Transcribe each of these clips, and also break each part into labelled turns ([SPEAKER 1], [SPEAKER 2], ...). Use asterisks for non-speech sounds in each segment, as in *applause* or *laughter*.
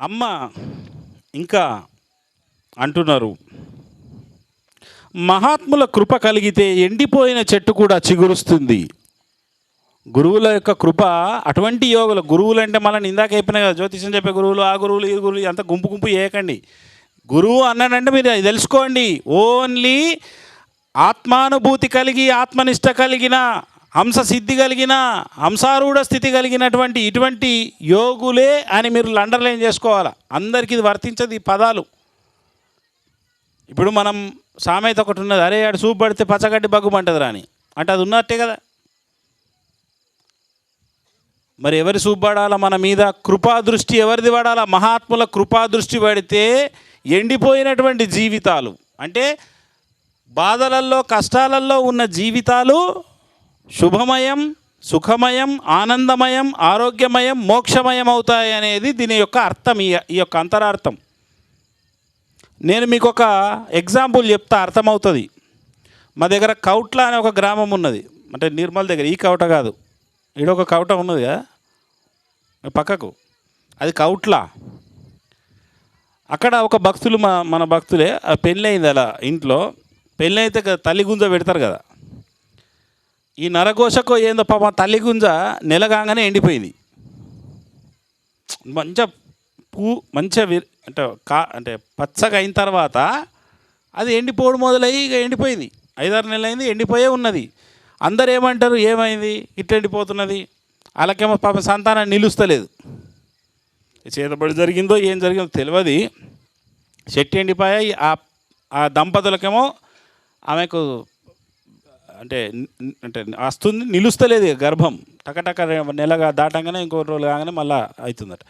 [SPEAKER 1] అమ్మ ఇంకా అంటున్నారు మహాత్ముల కృప కలిగితే ఎండిపోయిన చెట్టు కూడా చిగురుస్తుంది. గురువుల యొక్క కృప అటువంటి యోగులు గురువులు అంటే మళ్ళీ ఇందాక అయిపోయినాయి కదా జ్యోతిషం చెప్పే గురువులు ఆ గురువులు ఈ గురువులు అంత గుంపు గుంపు చేయకండి. గురువు అన్నాడంటే మీరు అది తెలుసుకోండి. ఓన్లీ ఆత్మానుభూతి కలిగి ఆత్మనిష్ట కలిగిన హంస సిద్ధి కలిగిన హంసారూఢ స్థితి కలిగినటువంటి ఇటువంటి యోగులే అని మీరు అండర్లైన్ చేసుకోవాలి? అందరికీ ఇది వర్తించదు ఈ పదాలు. ఇప్పుడు మనం సామెత ఒకటి ఉన్నది అరే ఆడు సూప్ పడితే పచ్చగడ్డి బగ్గుమంటది రాని అంటే అది ఉన్నట్టే కదా. మరి ఎవరి సూప్ పడాలా? మన మీద కృపా దృష్టి ఎవరిది పడాలా? మహాత్ముల కృపా దృష్టి పడితే ఎండిపోయినటువంటి జీవితాలు. అంటే బాధలల్లో కష్టాలల్లో ఉన్న జీవితాలు శుభమయం సుఖమయం ఆనందమయం ఆరోగ్యమయం మోక్షమయం అవుతాయి అనేది దీని యొక్క అర్థం ఈ ఈ యొక్క అంతరార్థం. నేను మీకు ఒక ఎగ్జాంపుల్ చెప్తా అర్థమవుతుంది. మా దగ్గర కౌట్ల అనే ఒక గ్రామం ఉన్నది. అంటే నిర్మల్ దగ్గర ఈ కౌట కాదు. ఈడొక కౌట ఉన్నది కదా? పక్కకు. అది కౌట్ల. అక్కడ ఒక భక్తులు మా మన భక్తులే పెళ్ళి అయింది అలా ఇంట్లో. పెళ్ళి అయితే తల్లి గుంజ పెడతారు కదా. ఈ నరఘోషకు ఏందో పాప తల్లి గుంజ నెల కాగానే ఎండిపోయింది. మంచిగా పూ మంచిగా అంటే కా అంటే పచ్చగా అయిన తర్వాత అది ఎండిపోవడం మొదలయ్యి ఇక ఎండిపోయింది. ఐదారు నెలలు అయింది ఎండిపోయే ఉన్నది. అందరు ఏమంటారు ఏమైంది? ఇట్లా ఎండిపోతున్నది. వాళ్ళకేమో పాప సంతానం నిలుస్తలేదు. చేతబడి జరిగిందో ఏం జరిగిందో తెలియదు చెట్టు ఎండిపోయాయి ఆ ఆ దంపతులకేమో ఆమెకు అంటే అంటే వస్తుంది నిలుస్తలేదు ఇక గర్భం. టకటక నెలగా దాటంగానే ఇంకో రోజులు కాగానే మళ్ళీ అవుతుందట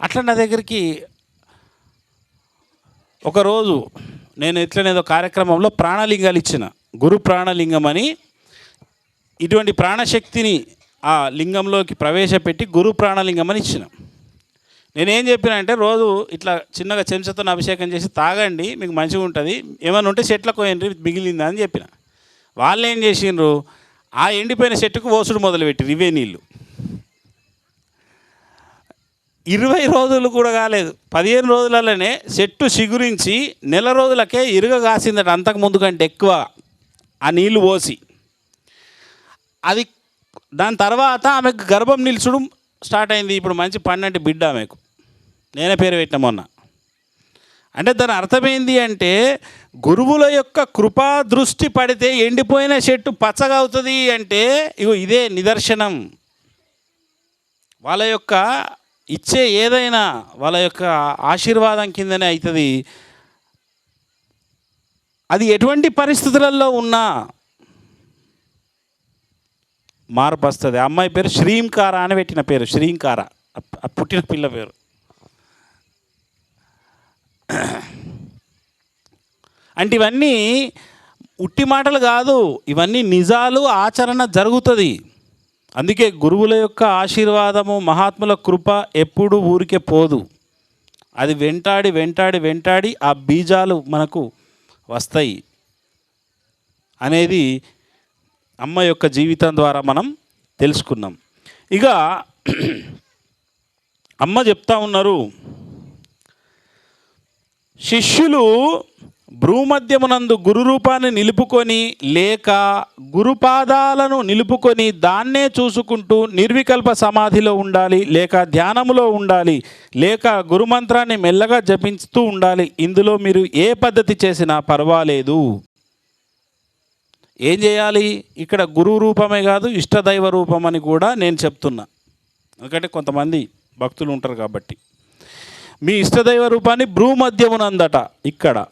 [SPEAKER 1] అట్లా నా దగ్గరికి ఒకరోజు నేను ఎట్లనేదో కార్యక్రమంలో ప్రాణలింగాలు ఇచ్చిన. గురు ప్రాణలింగం అని ఇటువంటి ప్రాణశక్తిని ఆ లింగంలోకి ప్రవేశపెట్టి గురు ప్రాణలింగం అని ఇచ్చిన. నేనేం చెప్పిన అంటే రోజు ఇట్లా చిన్నగా చెంచతో అభిషేకం చేసి తాగండి మీకు మంచిగా ఉంటుంది ఏమైనా ఉంటే చెట్లకు పోయండి మిగిలిందా అని చెప్పిన. వాళ్ళు ఏం చేసిండ్రు? ఆ ఎండిపోయిన చెట్టుకు ఓసుడు మొదలుపెట్టి ఇవే నీళ్ళు. ఇరవై రోజులు కూడా కాలేదు. పదిహేను రోజులలోనే చెట్టు చిగురించి నెల రోజులకే ఇరుగ కాసిందట అంతకు ముందు కంటే ఎక్కువ ఆ నీళ్ళు పోసి. అది దాని తర్వాత ఆమెకు గర్భం నిల్చడం స్టార్ట్ అయింది. ఇప్పుడు మంచి పన్నెండు బిడ్డ ఆమెకు. నేనే పేరు పెట్టిన మొన్న. అంటే దాని అర్థమైంది అంటే గురువుల యొక్క కృపా దృష్టి పడితే ఎండిపోయిన చెట్టు పచ్చగా అవుతుంది అంటే ఇగో ఇదే నిదర్శనం. వాళ్ళ యొక్క ఇచ్చే ఏదైనా వాళ్ళ యొక్క ఆశీర్వాదం కిందనే అవుతుంది అది ఎటువంటి పరిస్థితులలో ఉన్నా మార్పు వస్తుంది. అమ్మాయి పేరు శ్రీంకార అని పెట్టిన పేరు శ్రీంకార. పుట్టిన పిల్ల పేరు. అంటే ఇవన్నీ ఉట్టి మాటలు కాదు ఇవన్నీ నిజాలు ఆచరణ జరుగుతుంది. అందుకే గురువుల యొక్క ఆశీర్వాదము మహాత్ముల కృప ఎప్పుడు ఊరికే పోదు. అది వెంటాడి వెంటాడి వెంటాడి ఆ బీజాలు మనకు వస్తాయి. అనేది అమ్మ యొక్క జీవితం ద్వారా మనం తెలుసుకున్నాం. ఇక అమ్మ చెప్తా ఉన్నారు శిష్యులు భ్రూమధ్యమునందు గురు రూపాన్ని నిలుపుకొని లేక గురుపాదాలను నిలుపుకొని దాన్నే చూసుకుంటూ నిర్వికల్ప సమాధిలో ఉండాలి లేక ధ్యానములో ఉండాలి లేక గురుమంత్రాన్ని మెల్లగా జపిస్తూ ఉండాలి. ఇందులో మీరు ఏ పద్ధతి చేసినా పర్వాలేదు. ఏం చేయాలి? ఇక్కడ గురు రూపమే కాదు ఇష్టదైవ రూపం అని కూడా నేను చెప్తున్నా. ఎందుకంటే కొంతమంది భక్తులు ఉంటారు కాబట్టి. మీ ఇష్టదైవ రూపాన్ని భ్రూమధ్యమునందట ఇక్కడ.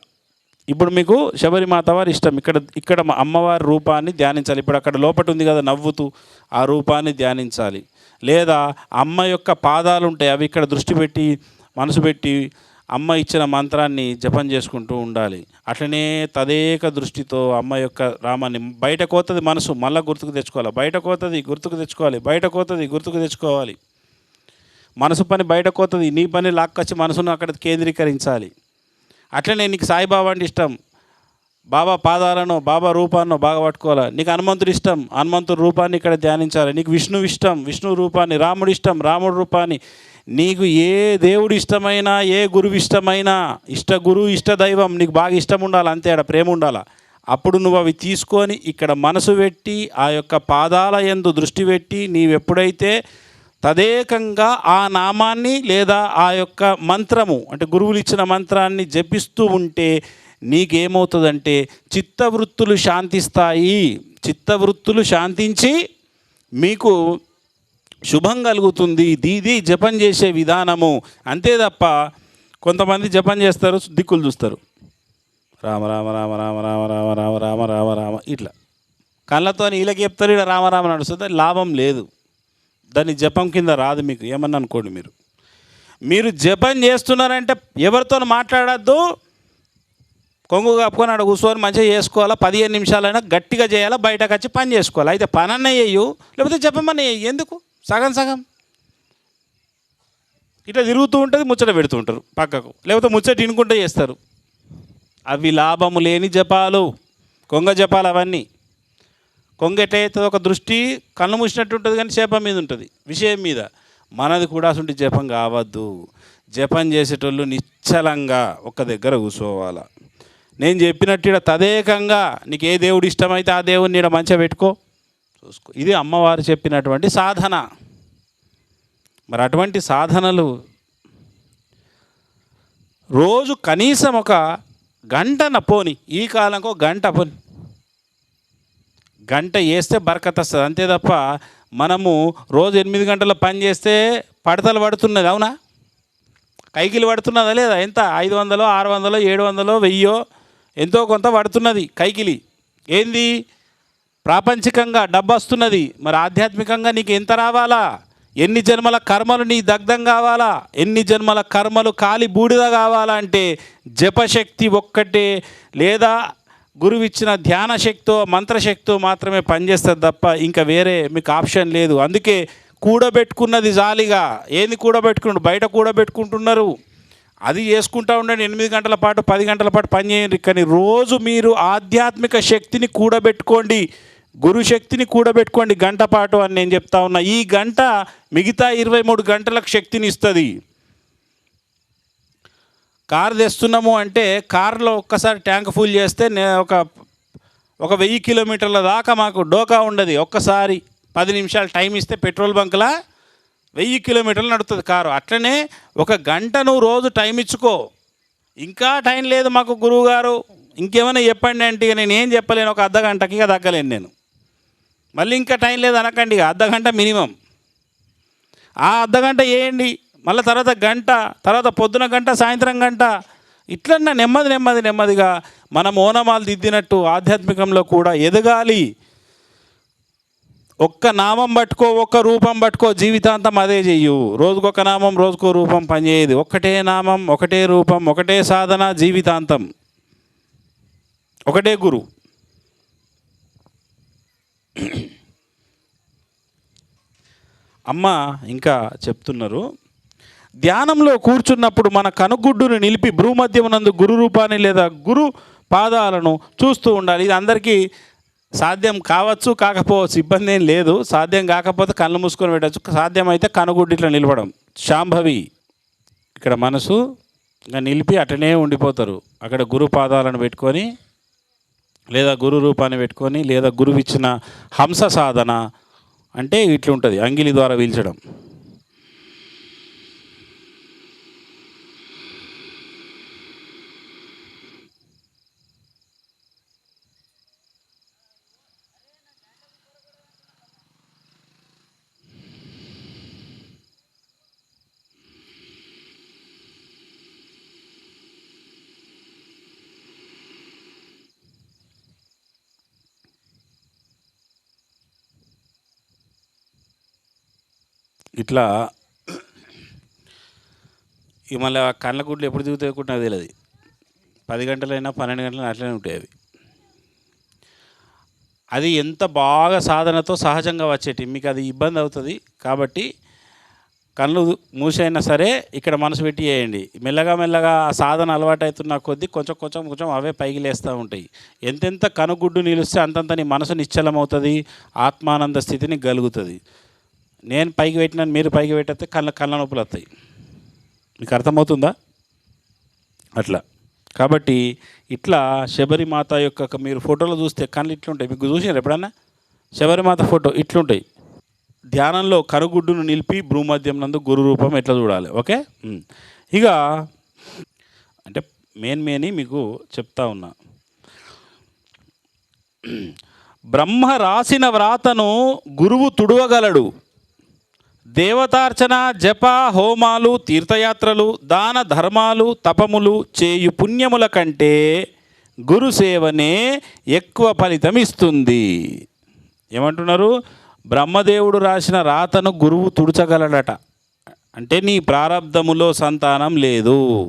[SPEAKER 1] ఇప్పుడు మీకు శబరిమాత వారి ఇష్టం. ఇక్కడ ఇక్కడ అమ్మవారి రూపాన్ని ధ్యానించాలి. ఇప్పుడు అక్కడ లోపట ఉంది కదా నవ్వుతూ ఆ రూపాన్ని ధ్యానించాలి. లేదా అమ్మ యొక్క పాదాలు ఉంటాయి అవి ఇక్కడ దృష్టి పెట్టి మనసు పెట్టి అమ్మ ఇచ్చిన మంత్రాన్ని జపం చేసుకుంటూ ఉండాలి. అట్లనే తదేక దృష్టితో అమ్మ యొక్క రామాన్ని బయట కోతది మనసు మళ్ళీ గుర్తుకు తెచ్చుకోవాలి. బయట కోతది గుర్తుకు తెచ్చుకోవాలి. బయట కోతది గుర్తుకు తెచ్చుకోవాలి. మనసు పని బయటకు వస్తుంది నీ పని లాక్కొచ్చి మనసును అక్కడ కేంద్రీకరించాలి. అట్లనే నీకు సాయిబాబా అంటే ఇష్టం. బాబా పాదాలను బాబా రూపాన్ని బాగా పట్టుకోవాలి? నీకు హనుమంతుడు ఇష్టం. హనుమంతుడు రూపాన్ని ఇక్కడ ధ్యానించాలి. నీకు విష్ణు ఇష్టం. విష్ణు రూపాన్ని రాముడు ఇష్టం. రాముడు రూపాన్ని. నీకు ఏ దేవుడు ఇష్టమైనా ఏ గురువు ఇష్టమైనా ఇష్ట గురువు ఇష్ట దైవం నీకు బాగా ఇష్టం ఉండాలి అంతే ఆడ ప్రేమ ఉండాలా? అప్పుడు నువ్వు అవి తీసుకొని ఇక్కడ మనసు పెట్టి ఆ యొక్క పాదాల యందు దృష్టి పెట్టి నీవెప్పుడైతే తదేకంగా ఆ నామాన్ని లేదా ఆ యొక్క మంత్రము అంటే గురువులు ఇచ్చిన మంత్రాన్ని జపిస్తూ ఉంటే నీకేమవుతుందంటే చిత్తవృత్తులు శాంతిస్తాయి చిత్తవృత్తులు శాంతించి మీకు శుభం కలుగుతుంది దీది జపం చేసే విధానము అంతే తప్ప కొంతమంది జపం చేస్తారు దిక్కులు చూస్తారు రామ రామ రామ రామ రామ రామ రామ రామ రామ రామ ఇట్లా కళ్ళతో వీళ్ళకి చెప్తారు ఇక్కడ రామ రామ నడుస్తుంది లాభం లేదు దాన్ని జపం కింద రాదు మీకు ఏమన్నా అనుకోండి మీరు. మీరు జపం చేస్తున్నారంటే ఎవరితో మాట్లాడద్దు. కొంగు కప్పుకొని ఆడ కూర్చొని మంచిగా చేసుకోవాలా పదిహేను నిమిషాలైనా గట్టిగా చేయాలా బయటకు వచ్చి పని చేసుకోవాలి. అయితే పని అన్న చెయ్యు లేకపోతే జపమని వేయి ఎందుకు? సగం సగం. ఇట్లా తిరుగుతూ ఉంటుంది ముచ్చట పెడుతూ ఉంటారు పక్కకు. లేకపోతే ముచ్చట ఇనుకుంటే చేస్తారు. అవి లాభము లేని జపాలు కొంగ జపాలు అవన్నీ. కొంగ ఒక దృష్టి కళ్ళు మూసినట్టు ఉంటుంది కానీ చేప మీద ఉంటుంది. విషయం మీద. మనది కూడా అసలు జపం కావద్దు. జపం చేసేటోళ్ళు నిశ్చలంగా ఒక దగ్గర కూర్చోవాలా. నేను చెప్పినట్టు ఈడ తదేకంగా నీకు ఏ దేవుడు ఇష్టమైతే ఆ దేవుడిని ఈడ మంచిగా పెట్టుకో. చూసుకో. ఇది అమ్మవారు చెప్పినటువంటి సాధన. మరి అటువంటి సాధనలు రోజు కనీసం ఒక గంటన పోని ఈ కాలంకో గంట పోని గంట వేస్తే బరకత్ వస్తుంది. అంతే తప్ప మనము రోజు ఎనిమిది గంటల పని చేస్తే పడతలు పడుతున్నది అవునా? కైకిలు పడుతున్నదా లేదా? ఎంత? ఐదు వందలో ఆరు వందలో ఏడు వందలో వెయ్యో ఎంతో కొంత పడుతున్నది కైకిలి. ఏంది? ప్రాపంచికంగా డబ్బు వస్తున్నది. మరి ఆధ్యాత్మికంగా నీకు ఎంత రావాలా? ఎన్ని జన్మల కర్మలు నీ దగ్ధం కావాలా? ఎన్ని జన్మల కర్మలు కాలి బూడిద కావాలా అంటే జపశక్తి ఒక్కటే లేదా గురువు ఇచ్చిన ధ్యాన శక్తో మంత్రశక్తో మాత్రమే పనిచేస్తుంది తప్ప ఇంకా వేరే మీకు ఆప్షన్ లేదు. అందుకే కూడబెట్టుకున్నది జాలిగా. ఏంది కూడబెట్టుకుంటు బయట కూడబెట్టుకుంటున్నారు. అది చేసుకుంటా ఉండండి. ఎనిమిది గంటల పాటు పది గంటల పాటు పని చేయండి. కానీ రోజు మీరు ఆధ్యాత్మిక శక్తిని కూడబెట్టుకోండి. గురు శక్తిని కూడబెట్టుకోండి. గంట పాటు అని నేను చెప్తా ఉన్నా. ఈ గంట మిగతా ఇరవై మూడు గంటలకు శక్తిని ఇస్తుంది. కారు తెస్తున్నాము అంటే కారులో ఒక్కసారి ట్యాంక్ ఫుల్ చేస్తే నే ఒక ఒక వెయ్యి కిలోమీటర్ల దాకా మాకు డోకా ఉండదు. ఒక్కసారి పది నిమిషాలు టైం ఇస్తే పెట్రోల్ బంక్లా వెయ్యి కిలోమీటర్లు నడుస్తుంది కారు. అట్లనే ఒక గంట నువ్వు రోజు టైం ఇచ్చుకో. ఇంకా టైం లేదు మాకు గురువు గారు. ఇంకేమైనా చెప్పండి అంటే ఇక నేను ఏం చెప్పలేను. ఒక అర్ధ గంటకి ఇక తగ్గలేను నేను. మళ్ళీ ఇంకా టైం లేదు అనకండి ఇక. అర్ధ గంట మినిమం. ఆ అర్ధ గంట వేయండి మళ్ళీ తర్వాత గంట తర్వాత పొద్దున గంట సాయంత్రం గంట ఇట్లన్నా నెమ్మది నెమ్మది నెమ్మదిగా మనం ఓనమాలు దిద్దినట్టు ఆధ్యాత్మికంలో కూడా ఎదగాలి. ఒక్క నామం పట్టుకో ఒక్క రూపం పట్టుకో జీవితాంతం అదే చెయ్యు. రోజుకొక నామం రోజుకో రూపం పనిచేయదు. ఒకటే నామం ఒకటే రూపం ఒకటే సాధన జీవితాంతం. ఒకటే గురు. అమ్మ ఇంకా చెప్తున్నారు. ధ్యానంలో కూర్చున్నప్పుడు మన కనుగుడ్డును నిలిపి భ్రూమధ్యమునందు గురు రూపాన్ని లేదా గురు పాదాలను చూస్తూ ఉండాలి. ఇది అందరికీ సాధ్యం కావచ్చు కాకపోవచ్చు ఇబ్బంది ఏం లేదు. సాధ్యం కాకపోతే కళ్ళు మూసుకొని పెట్టచ్చు. సాధ్యమైతే కనుగుడ్డు ఇట్లా నిలవడం శాంభవి ఇక్కడ మనసు ఇంకా నిలిపి అటనే ఉండిపోతారు. అక్కడ గురు పాదాలను పెట్టుకొని లేదా గురు రూపాన్ని పెట్టుకొని లేదా గురువు ఇచ్చిన హంస సాధన అంటే ఇట్లుంటుంది అంగిలి ద్వారా పీల్చడం ఇట్లా ఇక మళ్ళీ ఆ కళ్ళ గుడ్లు ఎప్పుడు దిగుతాయి కూడా నాకు తెలియదు పది గంటలైనా పన్నెండు గంటలైనా అట్లనే ఉంటాయి అవి. అది ఎంత బాగా సాధనతో సహజంగా వచ్చేటి మీకు అది ఇబ్బంది అవుతుంది కాబట్టి కళ్ళు మూసైనా సరే ఇక్కడ మనసు పెట్టి వేయండి మెల్లగా మెల్లగా ఆ సాధన అలవాటు అవుతున్న కొద్దీ కొంచెం కొంచెం కొంచెం అవే పైకి లేస్తూ ఉంటాయి. ఎంతెంత కనుగుడ్డు నిలిస్తే అంతంత నీ మనసు నిశ్చలమవుతుంది ఆత్మానంద స్థితిని కలుగుతుంది నేను పైకి పెట్టినాను మీరు పైకి పెట్టేస్తే కళ్ళ కళ్ళ నొప్పులు వస్తాయి. మీకు అర్థమవుతుందా? అట్లా. కాబట్టి ఇట్లా శబరిమాత యొక్క మీరు ఫోటోలో చూస్తే కళ్ళు ఇట్లుంటాయి. మీకు చూసినారు ఎప్పుడన్నా? శబరిమాత ఫోటో ఇట్లుంటాయి. ధ్యానంలో కరుగుడ్డును నిలిపి భూమధ్యం నందు గురు రూపం ఎట్లా చూడాలి? ఓకే? ఇక అంటే మెయిన్ మెయిన్ మీకు చెప్తా ఉన్నా. బ్రహ్మ రాసిన వ్రాతను గురువు తుడవగలడు. దేవతార్చన జప హోమాలు తీర్థయాత్రలు దాన ధర్మాలు తపములు చేయు పుణ్యముల కంటే గురు సేవనే ఎక్కువ ఫలితం ఇస్తుంది. ఏమంటున్నారు? బ్రహ్మదేవుడు రాసిన రాతను గురువు తుడచగలడట. అంటే నీ ప్రారంధములో సంతానం లేదు.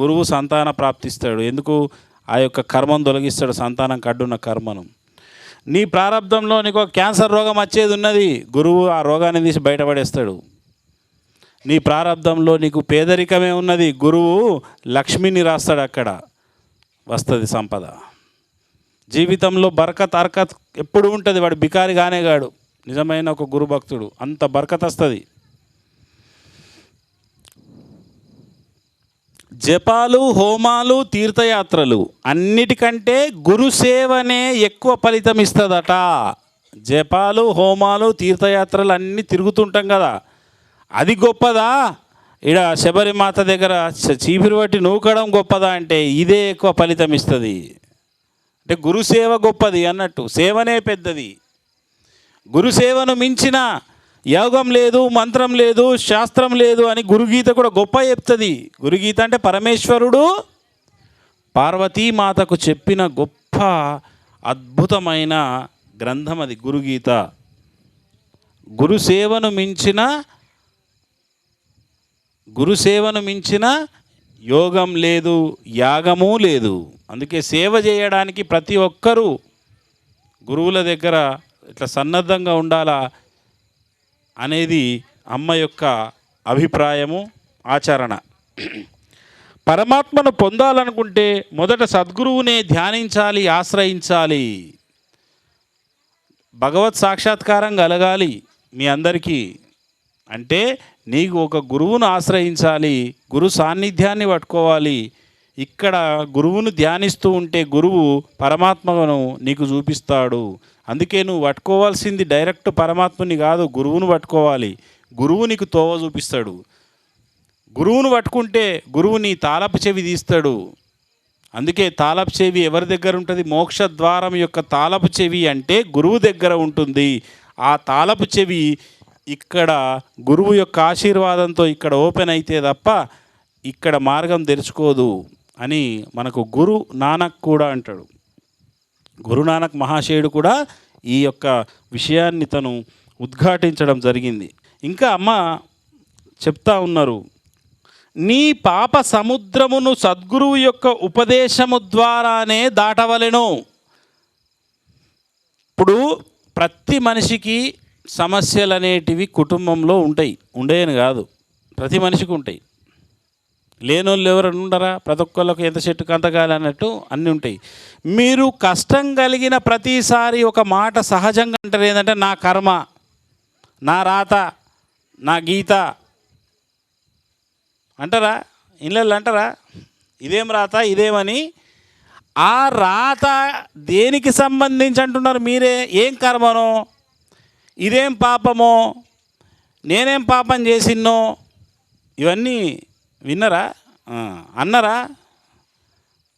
[SPEAKER 1] గురువు సంతాన ప్రాప్తిస్తాడు. ఎందుకు? ఆ యొక్క కర్మను తొలగిస్తాడు సంతానం కడ్డున్న కర్మను. నీ ప్రారంధంలో నీకు ఒక క్యాన్సర్ రోగం వచ్చేది ఉన్నది. గురువు ఆ రోగాన్ని తీసి బయటపడేస్తాడు. నీ ప్రారంధంలో నీకు పేదరికమే ఉన్నది. గురువు లక్ష్మిని రాస్తాడు అక్కడ. వస్తుంది సంపద. జీవితంలో బరకత్ అరకత్ ఎప్పుడు ఉంటుంది. వాడు బికారి కానే కాడు నిజమైన ఒక గురు భక్తుడు అంత బరకత్ వస్తుంది. జపాలు హోమాలు తీర్థయాత్రలు అన్నిటికంటే గురుసేవనే ఎక్కువ ఫలితం ఇస్తుందట. జపాలు హోమాలు తీర్థయాత్రలు అన్నీ తిరుగుతుంటాం కదా. అది గొప్పదా? ఇడ శబరిమాత దగ్గర చీపిరి పట్టి నూకడం గొప్పదా అంటే ఇదే ఎక్కువ ఫలితం ఇస్తుంది. అంటే గురుసేవ గొప్పది అన్నట్టు సేవనే పెద్దది. గురుసేవను మించిన యోగం లేదు మంత్రం లేదు శాస్త్రం లేదు అని గురుగీత కూడా గొప్ప చెప్తుంది. గురుగీత అంటే పరమేశ్వరుడు పార్వతీమాతకు చెప్పిన గొప్ప అద్భుతమైన గ్రంథం అది గురుగీత. గురుసేవను మించిన గురుసేవను మించిన యోగం లేదు యాగము లేదు. అందుకే సేవ చేయడానికి ప్రతి ఒక్కరూ గురువుల దగ్గర ఇట్లా సన్నద్ధంగా ఉండాలా? అనేది అమ్మ యొక్క అభిప్రాయము ఆచరణ. పరమాత్మను పొందాలనుకుంటే మొదట సద్గురువునే ధ్యానించాలి ఆశ్రయించాలి. భగవత్ సాక్షాత్కారం కలగాలి మీ అందరికీ. అంటే నీకు ఒక గురువును ఆశ్రయించాలి గురు సాన్నిధ్యాన్ని పట్టుకోవాలి. ఇక్కడ గురువును ధ్యానిస్తూ ఉంటే గురువు పరమాత్మను నీకు చూపిస్తాడు. అందుకే నువ్వు పట్టుకోవాల్సింది డైరెక్ట్ పరమాత్మని కాదు గురువును పట్టుకోవాలి. గురువు నీకు తోవ చూపిస్తాడు. గురువును పట్టుకుంటే గురువు నీ తాలపు చెవి తీస్తాడు. అందుకే తాళపు చెవి ఎవరి దగ్గర ఉంటుంది? మోక్ష ద్వారం యొక్క తాళపు చెవి అంటే గురువు దగ్గర ఉంటుంది. ఆ తాళపు చెవి ఇక్కడ గురువు యొక్క ఆశీర్వాదంతో ఇక్కడ ఓపెన్ అయితే తప్ప ఇక్కడ మార్గం తెరుచుకోదు అని మనకు గురు నానక్ కూడా అంటాడు. గురునానక్ మహాశయుడు కూడా ఈ యొక్క విషయాన్ని తను ఉద్ఘాటించడం జరిగింది. ఇంకా అమ్మ చెప్తా ఉన్నారు నీ పాప సముద్రమును సద్గురువు యొక్క ఉపదేశము ద్వారానే దాటవలెను. ఇప్పుడు ప్రతి మనిషికి సమస్యలు అనేటివి కుటుంబంలో ఉంటాయి ఉండేయని కాదు. ప్రతి మనిషికి ఉంటాయి. లేనోళ్ళు ఎవరైనా ఉండరా? ప్రతి ఒక్కళ్ళకు ఎంత చెట్టుకి అందగాలి అన్నట్టు అన్నీ ఉంటాయి. మీరు కష్టం కలిగిన ప్రతిసారి ఒక మాట సహజంగా అంటారు ఏంటంటే నా కర్మ నా రాత నా గీత. అంటారా? ఇళ్ళల్లో అంటారా? ఇదేం రాత ఇదేమని? ఆ రాత దేనికి సంబంధించి అంటున్నారు మీరే? ఏం కర్మనో? ఇదేం పాపమో? నేనేం పాపం చేసిన్నో? ఇవన్నీ విన్నరా? అన్నరా?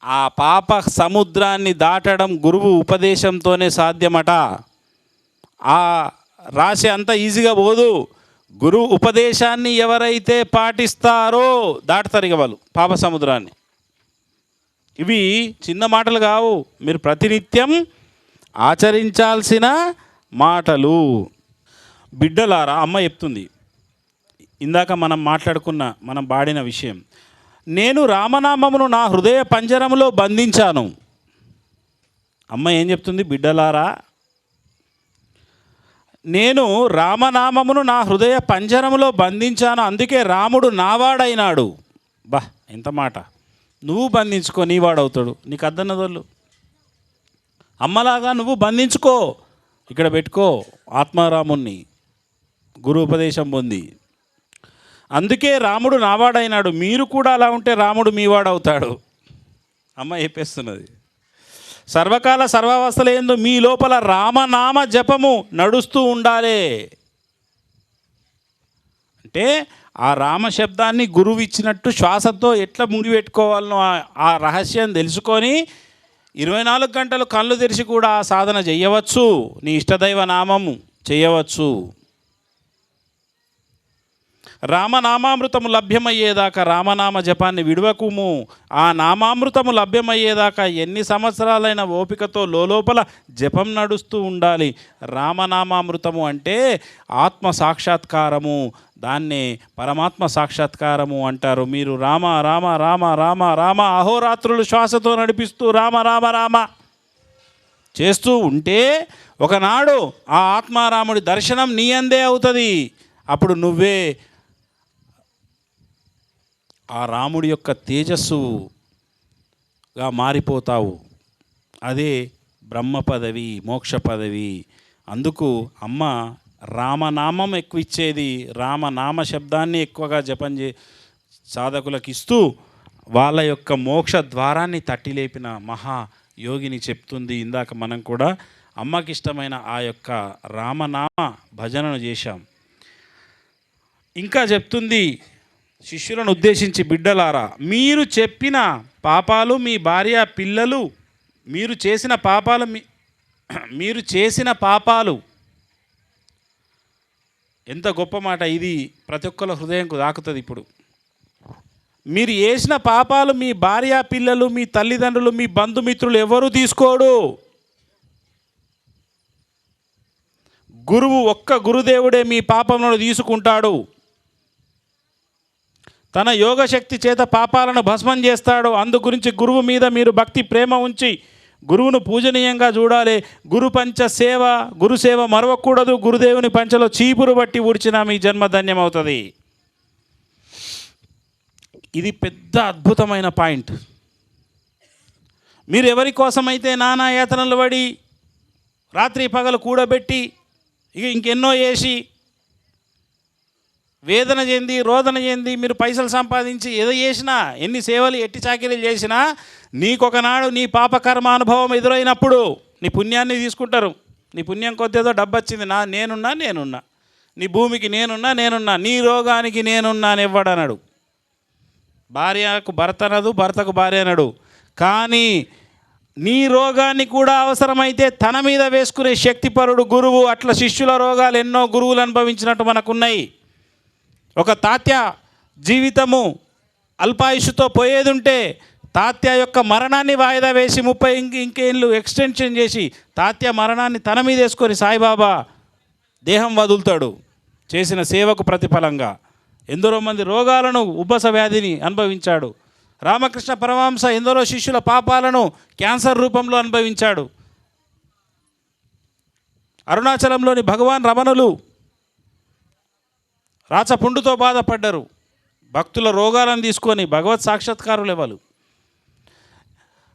[SPEAKER 1] ఆ పాప సముద్రాన్ని దాటడం గురువు ఉపదేశంతోనే సాధ్యమట. ఆ రాశి అంత ఈజీగా పోదు. గురువు ఉపదేశాన్ని ఎవరైతే పాటిస్తారో దాటుతారు ఇక వాళ్ళు పాప సముద్రాన్ని. ఇవి చిన్న మాటలు కావు మీరు ప్రతినిత్యం ఆచరించాల్సిన మాటలు. బిడ్డలారా అమ్మ చెప్తుంది ఇందాక మనం మాట్లాడుకున్న మనం పాడిన విషయం. నేను రామనామమును నా హృదయ పంజరములో బంధించాను. అమ్మ ఏం చెప్తుంది? బిడ్డలారా నేను రామనామమును నా హృదయ పంజరములో బంధించాను అందుకే రాముడు నావాడైనాడు. బా ఎంత మాట. నువ్వు బంధించుకో నీవాడవుతాడు నీకు అద్దన్నదోళ్ళు అమ్మలాగా నువ్వు బంధించుకో. ఇక్కడ పెట్టుకో ఆత్మారాముణ్ణి గురు ఉపదేశం పొంది. అందుకే రాముడు నావాడైనాడు. మీరు కూడా అలా ఉంటే రాముడు మీవాడవుతాడు. అమ్మ చెప్పేస్తున్నది. సర్వకాల సర్వావస్థలందు మీ లోపల రామనామ జపము నడుస్తూ ఉండాలే. అంటే ఆ రామ శబ్దాన్ని గురువు ఇచ్చినట్టు శ్వాసతో ఎట్లా ముడిపెట్టుకోవాలనో ఆ రహస్యం తెలుసుకొని ఇరవై నాలుగు గంటలు కళ్ళు తెరిచి కూడా ఆ సాధన చేయవచ్చు నీ ఇష్టదైవ నామము చేయవచ్చు రామనామామృతము లభ్యమయ్యేదాకా రామనామ జపాన్ని విడవకుము. ఆ నామామృతము లభ్యమయ్యేదాకా ఎన్ని సంవత్సరాలైన ఓపికతో లోపల జపం నడుస్తూ ఉండాలి. రామనామామృతము అంటే ఆత్మ సాక్షాత్కారము. దాన్నే పరమాత్మ సాక్షాత్కారము అంటారు. మీరు రామ రామ రామ రామ రామ అహోరాత్రులు శ్వాసతో నడిపిస్తూ రామ రామ రామ చేస్తూ ఉంటే ఒకనాడు ఆ ఆత్మారాముడి దర్శనం నీ అందే అవుతుంది. అప్పుడు నువ్వే ఆ రాముడి యొక్క తేజస్సుగా మారిపోతావు. అదే బ్రహ్మ పదవి మోక్ష పదవి. అందుకు అమ్మ రామనామం ఎక్కువ ఇచ్చేది రామనామ శబ్దాన్ని ఎక్కువగా జపం చే సాధకులకు ఇస్తూ వాళ్ళ యొక్క మోక్ష ద్వారాన్ని తట్టిలేపిన మహా యోగిని చెప్తుంది. ఇందాక మనం కూడా అమ్మకి ఇష్టమైన ఆ యొక్క రామనామ భజనను చేశాం. ఇంకా చెప్తుంది శిష్యులను ఉద్దేశించి బిడ్డలారా మీరు చెప్పిన పాపాలు మీ భార్య పిల్లలు మీరు చేసిన పాపాలు మీ *clears throat* మీరు చేసిన పాపాలు. ఎంత గొప్ప మాట ఇది. ప్రతి ఒక్కరి హృదయంకు దాకుతుంది ఇప్పుడు. మీరు చేసిన పాపాలు మీ భార్య పిల్లలు మీ తల్లిదండ్రులు మీ బంధుమిత్రులు ఎవరు తీసుకోడు? గురువు ఒక్క గురుదేవుడే మీ పాపములను తీసుకుంటాడు. తన యోగశక్తి చేత పాపాలను భస్మం చేస్తాడు. అందు గురించి గురువు మీద మీరు భక్తి ప్రేమ ఉంచి గురువును పూజనీయంగా చూడాలి. గురు పంచ సేవ గురుసేవ మరవకూడదు. గురుదేవుని పంచలో చీపురు బట్టి ఊడ్చినా మీ జన్మ ధన్యమవుతుంది. ఇది పెద్ద అద్భుతమైన పాయింట్. మీరు ఎవరి కోసమైతే నానా యాతనలు పడి రాత్రి పగలు కూడబెట్టి ఇక ఇంకెన్నో వేసి వేదన చెంది రోదన చెంది మీరు పైసలు సంపాదించి ఏదో చేసినా ఎన్ని సేవలు ఎట్టి చాకిరీలు చేసినా నీకొకనాడు నీ పాపకర్మ అనుభవం ఎదురైనప్పుడు నీ పుణ్యాన్ని తీసుకుంటారు. నీ పుణ్యం కొద్దిదో డబ్బు వచ్చింది నా నేనున్నా నేనున్నా. నీ భూమికి నేనున్నా నేనున్నా నీ రోగానికి నేనున్నాను ఇవ్వడనడు. భార్యకు భర్త అనదు భర్తకు భార్య అనడు. కానీ నీ రోగాన్ని కూడా అవసరమైతే తన మీద వేసుకునే శక్తిపరుడు గురువు అట్లా శిష్యుల రోగాలు ఎన్నో గురువులు అనుభవించినట్టు మనకున్నాయి. ఒక తాత్య జీవితము అల్పాయుషుతో పోయేది ఉంటే తాత్య యొక్క మరణాన్ని వాయిదా వేసి ముప్పై ఇంకేళ్ళు ఎక్స్టెన్షన్ చేసి తాత్య మరణాన్ని తన మీద వేసుకొని సాయిబాబా దేహం వదులుతాడు చేసిన సేవకు ప్రతిఫలంగా. ఎందరో మంది రోగాలను ఉబ్బస వ్యాధిని అనుభవించాడు. రామకృష్ణ పరమాంస ఎందరో శిష్యుల పాపాలను క్యాన్సర్ రూపంలో అనుభవించాడు. అరుణాచలంలోని భగవాన్ రమణులు రాచపుండుతో బాధపడ్డరు. భక్తుల రోగాలను తీసుకొని భగవత్ సాక్షాత్కారులు ఇవ్వాలి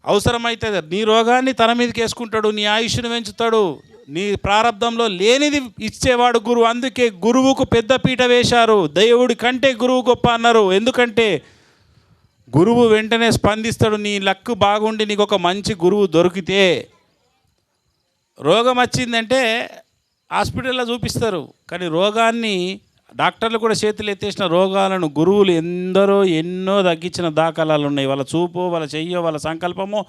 [SPEAKER 1] అవసరమైతే నీ రోగాన్ని తన మీదకి వేసుకుంటాడు నీ ఆయుష్ను పెంచుతాడు. నీ ప్రారంధంలో లేనిది ఇచ్చేవాడు గురువు. అందుకే గురువుకు పెద్ద పీట వేశారు. దేవుడి కంటే గురువు గొప్ప అన్నారు. ఎందుకంటే గురువు వెంటనే స్పందిస్తాడు నీ లక్కు బాగుండి నీకు ఒక మంచి గురువు దొరికితే. రోగం వచ్చిందంటే హాస్పిటల్లో చూపిస్తారు. కానీ రోగాన్ని డాక్టర్లు కూడా చేతులు ఎత్తేసిన రోగాలను గురువులు ఎందరో ఎన్నో తగ్గించిన దాఖలాలు ఉన్నాయి. వాళ్ళ చూపు వాళ్ళ చెయ్యో వాళ్ళ సంకల్పమో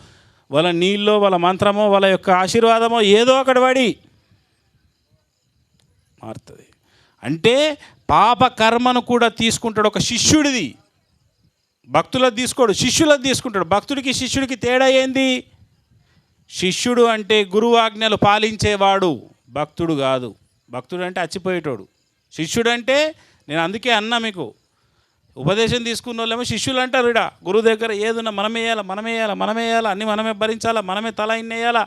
[SPEAKER 1] వాళ్ళ నీళ్ళో వాళ్ళ మంత్రమో వాళ్ళ యొక్క ఆశీర్వాదమో ఏదో ఒకటి పడి మారుతుంది. అంటే పాప కర్మను కూడా తీసుకుంటాడు ఒక శిష్యుడిది. భక్తుల తీసుకోడు శిష్యుల తీసుకుంటాడు. భక్తుడికి శిష్యుడికి తేడా ఏంది? శిష్యుడు అంటే గురువు ఆజ్ఞలు పాలించేవాడు భక్తుడు కాదు. భక్తుడు అంటే అచ్చిపోయేటోడు. శిష్యుడు అంటే నేను అందుకే అన్నా మీకు. ఉపదేశం తీసుకున్న వాళ్ళేమో శిష్యులు అంటారు ఇడ గురువు దగ్గర ఏదున్నా మనమే వేయాలా మనమే వేయాలా మనమే వేయాలా అన్నీ మనమే భరించాలా మనమే తల ఇన్ని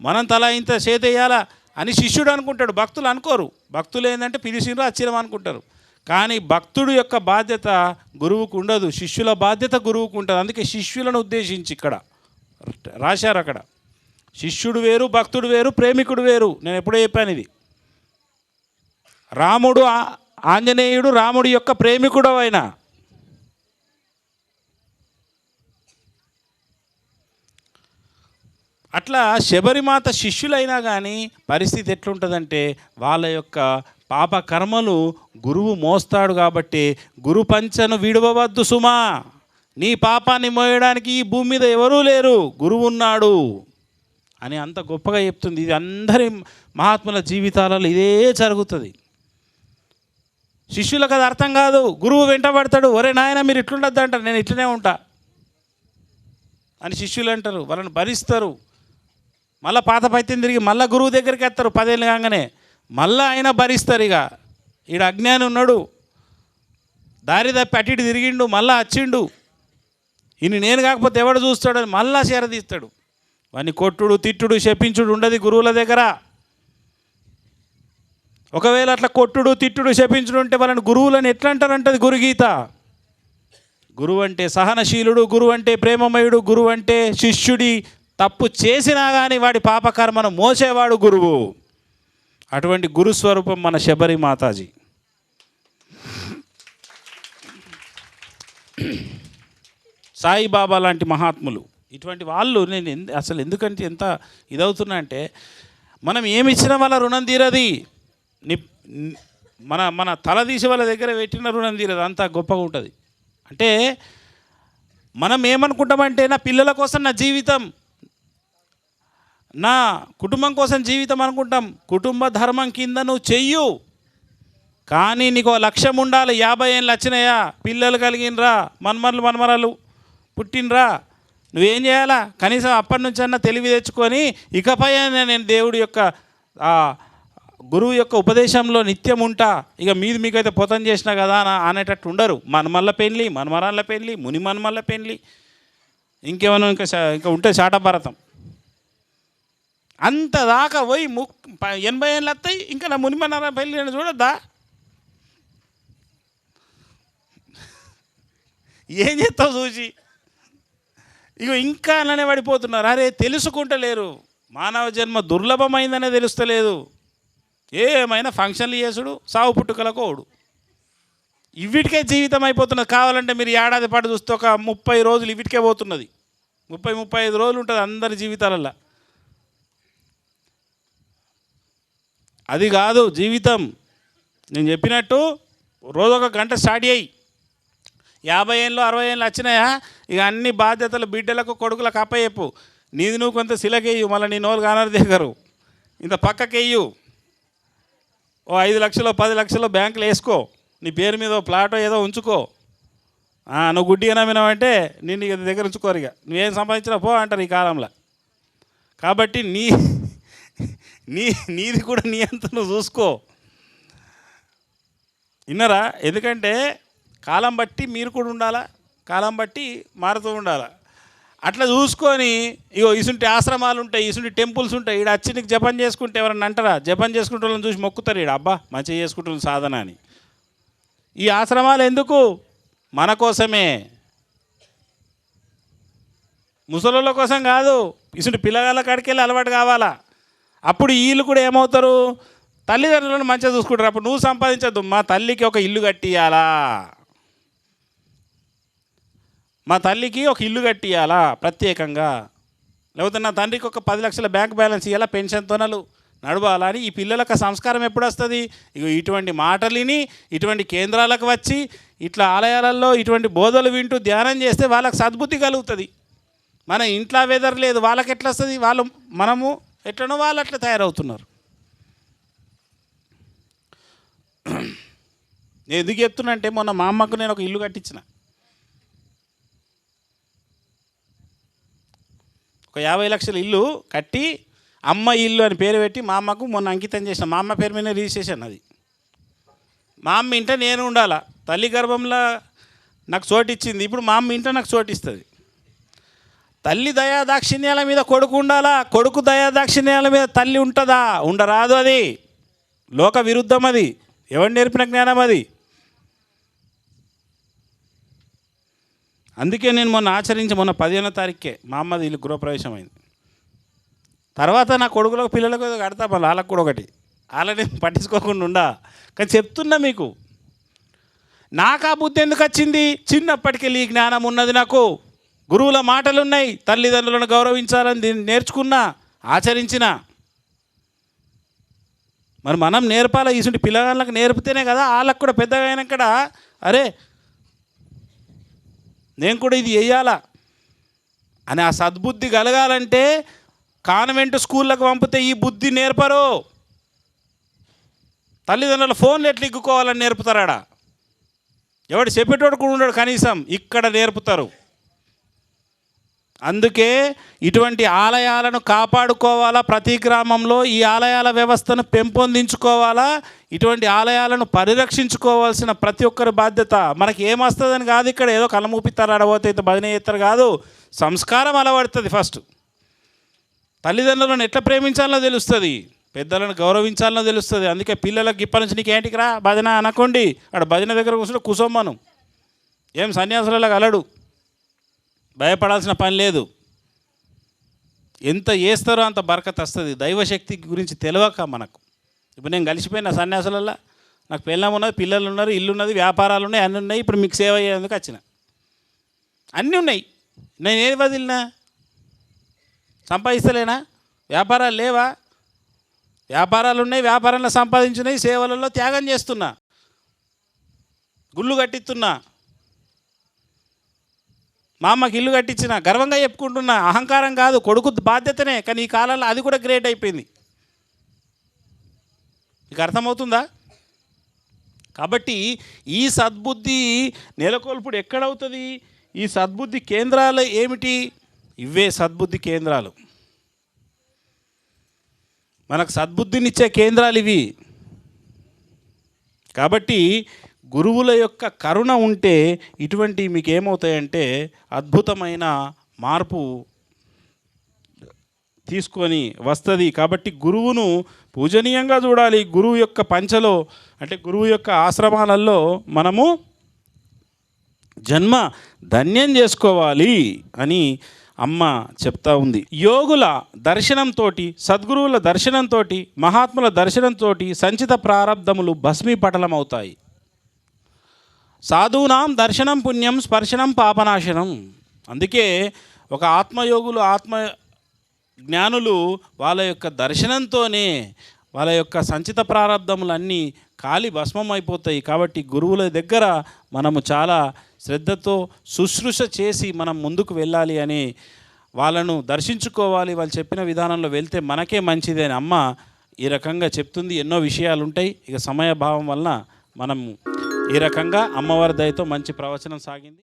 [SPEAKER 1] మనం తల ఇంత చేతి అని శిష్యుడు అనుకుంటాడు. భక్తులు అనుకోరు. భక్తులు ఏంటంటే పిలిచినరు అచ్చిరం అనుకుంటారు. కానీ భక్తుడు యొక్క బాధ్యత గురువుకు ఉండదు. శిష్యుల బాధ్యత గురువుకు ఉంటుంది. అందుకే శిష్యులను ఉద్దేశించి ఇక్కడ రాశారు అక్కడ. శిష్యుడు వేరు భక్తుడు వేరు ప్రేమికుడు వేరు. నేను ఎప్పుడో చెప్పాను ఇది. రాముడు ఆంజనేయుడు రాముడి యొక్క ప్రేమికుడు ఆయన అట్లా శబరిమాత శిష్యులైనా కానీ పరిస్థితి ఎట్లుంటుందంటే వాళ్ళ యొక్క పాప కర్మలు గురువు మోస్తాడు కాబట్టి గురు పంచను విడవవద్దు సుమా. నీ పాపాన్ని మోయడానికి ఈ భూమి మీద ఎవరూ లేరు గురువు ఉన్నాడు అని అంత గొప్పగా చెప్తుంది. ఇది అందరి మహాత్ముల జీవితాలలో ఇదే జరుగుతుంది. శిష్యులకు అది అర్థం కాదు. గురువు వెంటబడతాడు ఒరే నాయన మీరు ఇట్లుండద్దు అంటారు నేను ఇట్లనే ఉంటా అని శిష్యులు అంటారు. వాళ్ళని భరిస్తారు. మళ్ళీ పాత పైత్యం తిరిగి మళ్ళీ గురువు దగ్గరికి వస్తారు పదేళ్ళు కాగానే మళ్ళీ ఆయన భరిస్తారు ఇక. ఈడ అజ్ఞాని ఉన్నాడు. దారి తప్పి అటు ఇటు తిరిగిండు. మళ్ళీ వచ్చిండు ఇన్ని నేను కాకపోతే ఎవడు చూస్తాడని మళ్ళా చేరదీస్తాడు వాడిని కొట్టుడు తిట్టుడు శపించుడు ఉండదు గురువుల దగ్గర. ఒకవేళ అట్లా కొట్టుడు తిట్టుడు శపించుడు ఉంటే వాళ్ళని గురువులను ఎట్లా అంటారంటది గురుగీత? గురువు అంటే సహనశీలుడు గురువు అంటే ప్రేమమయుడు గురువు అంటే శిష్యుడి. తప్పు చేసినా కానీ వాడి పాపకర్మను మోసేవాడు గురువు. అటువంటి గురుస్వరూపం మన శబరి మాతాజీ. సాయిబాబా లాంటి మహాత్ములు. ఇటువంటి వాళ్ళు నేను ఎందు అసలు ఎందుకంటే ఎంత ఇదవుతున్నా అంటే మనం ఏమి ఇచ్చినా వాళ్ళ రుణం తీరది. మన మన తల తీసి వాళ్ళ దగ్గర పెట్టిన రుణం తీరదు. అంత గొప్పగా ఉంటుంది. అంటే మనం ఏమనుకుంటామంటే నా పిల్లల కోసం నా జీవితం నా కుటుంబం కోసం జీవితం అనుకుంటాం. కుటుంబ ధర్మం కింద నువ్వు చెయ్యు. కానీ నీకు లక్ష్యం ఉండాలి. యాభై ఏళ్ళు వచ్చినాయా పిల్లలు కలిగినరా మన్మరలు మన్మరాలు పుట్టినరా నువ్వేం చేయాలా? కనీసం అప్పటి నుంచి అన్న తెలివి తెచ్చుకొని ఇకపై నేను దేవుడి యొక్క గురువు యొక్క ఉపదేశంలో నిత్యం ఉంటా ఇక మీది మీకైతే పొతం చేసినా కదా అనేటట్టు ఉండరు. మనమల్ల పెళ్ళి మనమరాళ్ళ పెళ్ళి ముని మనమల్ల పెళ్ళి ఇంకేమైనా ఇంకా ఇంకా ఉంటే శాటభారతం. అంత దాకా పోయి ము ఎనభై ఏళ్ళు వస్తాయి ఇంకా నా మునిమన్నారా పెళ్ళి నేను చూడొద్దా? ఏం చేస్తావు చూసి ఇగో ఇంకా అలానే పడిపోతున్నారు. అరే తెలుసుకుంటలేరు. మానవ జన్మ దుర్లభమైందనే తెలుస్తలేదు. ఏమైనా ఫంక్షన్లు చేసుడు సావు పుట్టుకలకోడు ఇవిటికే జీవితం అయిపోతున్నది. కావాలంటే మీరు ఏడాది పాటు చూస్తే ఒక ముప్పై రోజులు ఇవిటికే పోతున్నది. ముప్పై ముప్పై ఐదు రోజులు ఉంటుంది అందరి జీవితాలల్లో. అది కాదు జీవితం. నేను చెప్పినట్టు రోజు ఒక గంట స్టార్ట్ అయ్యి యాభై ఏళ్ళు అరవై ఏళ్ళు వచ్చినాయా? ఇక అన్ని బాధ్యతలు బిడ్డలకు కొడుకులకు అప్పయ్యప్పు నీది నువ్వు కొంత సిలకేయు మళ్ళీ నీ నోలు కానరు దిగరు ఇంత పక్కకేయు ఓ ఐదు లక్షలు పది లక్షలు బ్యాంకులు వేసుకో. నీ పేరు మీద ప్లాటో ఏదో ఉంచుకో. నువ్వు గుడ్డి నమ్మినావంటే నేను ఇక దగ్గర ఉంచుకోరు ఇక. నువ్వేం సంపాదించినా పో అంటారు ఈ కాలంలో. కాబట్టి నీ నీ నీది కూడా నీ అంత నువ్వు చూసుకో. ఇన్నరా ఎందుకంటే కాలం బట్టి మీరు కూడా ఉండాలా? కాలం బట్టి మారుతూ ఉండాలా? అట్లా చూసుకొని ఇగో ఇసుంటి ఆశ్రమాలు ఉంటాయి ఇసుంటి టెంపుల్స్ ఉంటాయి ఈడ వచ్చి నీకు జపం చేసుకుంటే ఎవరన్నా అంటారా? జపం చేసుకుంటే వాళ్ళని చూసి మొక్కుతారు ఈడ. అబ్బా మంచిగా చేసుకుంటున్న సాధన అని. ఈ ఆశ్రమాలు ఎందుకు? మన కోసమే. ముసలోళ్ళ కోసం కాదు ఇసుంటి పిల్లగాళ్ళ కాడికి వెళ్ళి అలవాటు కావాలా? అప్పుడు వీళ్ళు కూడా ఏమవుతారు? తల్లిదండ్రులను మంచిగా చూసుకుంటారు. అప్పుడు నువ్వు సంపాదించద్దు మా తల్లికి ఒక ఇల్లు కట్టియాలా మా తల్లికి ఒక ఇల్లు కట్టియాలా ప్రత్యేకంగా? లేకపోతే నా తండ్రికి ఒక పది లక్షల బ్యాంక్ బ్యాలెన్స్ ఇవ్వాలా పెన్షన్తోనలు నడవాలా అని ఈ పిల్లలకు సంస్కారం ఎప్పుడు వస్తుంది? ఇగో ఇటువంటి మాటలిని ఇటువంటి కేంద్రాలకు వచ్చి ఇట్లా ఆలయాలలో ఇటువంటి బోధలు వింటూ ధ్యానం చేస్తే వాళ్ళకి సద్బుద్ధి కలుగుతుంది. మన ఇంట్లో వెదర్ లేదు వాళ్ళకి ఎట్లా వస్తుంది? వాళ్ళు మనము ఎట్లనో వాళ్ళు అట్లా తయారవుతున్నారు. *clears throat* నేను ఎందుకు చెప్తున్నా అంటే మొన్న మా అమ్మకు నేను ఒక ఇల్లు కట్టించిన. ఒక యాభై లక్షల ఇల్లు కట్టి అమ్మ ఇల్లు అని పేరు పెట్టి మా అమ్మకు మొన్న అంకితం చేసిన. మా అమ్మ పేరు మీద రిజిస్ట్రేషన్ అది. మా అమ్మ ఇంట నేను ఉండాలా? తల్లి గర్భంలో నాకు చోటు ఇచ్చింది. ఇప్పుడు మా అమ్మ ఇంట నాకు చోటు ఇస్తుంది. తల్లి దయా దాక్షిణ్యాల మీద కొడుకు ఉండాలా? కొడుకు దయా దాక్షిణ్యాల మీద తల్లి ఉంటుందా? ఉండరాదు అది. లోక విరుద్ధం అది. ఎవరు నేర్పిన జ్ఞానం అది? అందుకే నేను మొన్న ఆచరించి మొన్న పదిహేనో తారీఖుకే మా అమ్మది వీళ్ళు గృహప్రవేశం అయింది తర్వాత నా కొడుకులకు పిల్లలకు ఏదో కడతా మళ్ళీ వాళ్ళకు కూడా ఒకటి. వాళ్ళని పట్టించుకోకుండా ఉండా. కానీ చెప్తున్నా మీకు. నాకు ఆ బుద్ధి ఎందుకు వచ్చింది? చిన్నప్పటికెళ్ళి ఈ జ్ఞానం ఉన్నది నాకు. గురువుల మాటలు ఉన్నాయి తల్లిదండ్రులను గౌరవించాలని దీన్ని నేర్చుకున్నా ఆచరించిన. మరి మనం నేర్పాలి? ఇసుంటి పిల్లగాళ్ళకి నేర్పితేనే కదా వాళ్ళకు కూడా పెద్దగా అయినాకడ అరే నేను కూడా ఇది వేయాలా అని ఆ సద్బుద్ధి కలగాలంటే కాన్వెంట్ స్కూళ్ళకు పంపితే ఈ బుద్ధి నేర్పరు. తల్లిదండ్రులు ఫోన్లు ఎట్లా ఇగ్గుకోవాలని నేర్పుతారాడా? ఎవడు చెప్పేటోడు కూడా ఉన్నాడు కనీసం. ఇక్కడ నేర్పుతారు. అందుకే ఇటువంటి ఆలయాలను కాపాడుకోవాలా? ప్రతి గ్రామంలో ఈ ఆలయాల వ్యవస్థను పెంపొందించుకోవాలా? ఇటువంటి ఆలయాలను పరిరక్షించుకోవాల్సిన ప్రతి ఒక్కరి బాధ్యత మనకి ఏమొస్తుందని కాదు ఇక్కడ. ఏదో కళ్ళ మూపిస్తారు ఇంత భజన చేస్తారు కాదు. సంస్కారం అలవడుతుంది ఫస్ట్. తల్లిదండ్రులను ఎట్లా ప్రేమించాలో తెలుస్తుంది. పెద్దలను గౌరవించాలనో తెలుస్తుంది. అందుకే పిల్లలకు ఇప్పటి నుంచి నీకు ఏంటికి రా? భజన అనకోండి. అక్కడ భజన దగ్గర కూర్చుంటే కుసమ్మను. ఏం సన్యాసులలో అలడు. భయపడాల్సిన పని లేదు. ఎంత చేస్తారో అంత బరకత్ వస్తుంది. దైవశక్తి గురించి తెలియక మనకు. ఇప్పుడు నేను కలిసిపోయిన సన్యాసులలో నాకు పెళ్ళం ఉన్నది పిల్లలు ఉన్నారు ఇల్లు ఉన్నది వ్యాపారాలు ఉన్నాయి అన్నీ ఉన్నాయి. ఇప్పుడు మీకు సేవ అయ్యేందుకు వచ్చిన. అన్నీ ఉన్నాయి. నేను ఏది వదిలినా? సంపాదిస్తలేనా? వ్యాపారాలు లేవా? వ్యాపారాలు ఉన్నాయి వ్యాపారంలో సంపాదించినవి సేవలలో త్యాగం చేస్తున్నా. గుళ్ళు కట్టిస్తున్నా. మా అమ్మకి ఇల్లు కట్టించిన గర్వంగా చెప్పుకుంటున్నా అహంకారం కాదు కొడుకు బాధ్యతనే కానీ ఈ కాలంలో అది కూడా గ్రేట్ అయిపోయింది. మీకు అర్థమవుతుందా? కాబట్టి ఈ సద్బుద్ధి నెలకొల్పుడు ఎక్కడవుతుంది? ఈ సద్బుద్ధి కేంద్రాలు ఏమిటి? ఇవే సద్బుద్ధి కేంద్రాలు. మనకు సద్బుద్ధినిచ్చే కేంద్రాలు ఇవి. కాబట్టి గురువుల యొక్క కరుణ ఉంటే ఇటువంటి మీకు ఏమవుతాయంటే అద్భుతమైన మార్పు తీసుకొని వస్తుంది. కాబట్టి గురువును పూజనీయంగా చూడాలి. గురువు యొక్క పంచలో అంటే గురువు యొక్క ఆశ్రమాలలో మనము జన్మ ధన్యం చేసుకోవాలి అని అమ్మ చెప్తా ఉంది. యోగుల దర్శనంతో సద్గురువుల దర్శనంతో మహాత్ముల దర్శనంతో సంచిత ప్రారంధములు భస్మీపటలం అవుతాయి సాధూనాం దర్శనం పుణ్యం స్పర్శనం పాపనాశనం. అందుకే ఒక ఆత్మయోగులు ఆత్మ జ్ఞానులు వాళ్ళ యొక్క దర్శనంతోనే వాళ్ళ యొక్క సంచిత ప్రారంధములన్నీ కాలి భస్మం అయిపోతాయి కాబట్టి గురువుల దగ్గర మనము చాలా శ్రద్ధతో శుశ్రూష చేసి మనం ముందుకు వెళ్ళాలి అని వాళ్ళను దర్శించుకోవాలి. వాళ్ళు చెప్పిన విధానంలో వెళ్తే మనకే మంచిది అని అమ్మ ఈ రకంగా చెప్తుంది. ఎన్నో విషయాలు ఉంటాయి ఇక సమయభావం వలన మనము ఈ రకంగా అమ్మవారి దయతో మంచి ప్రవచనం సాగింది.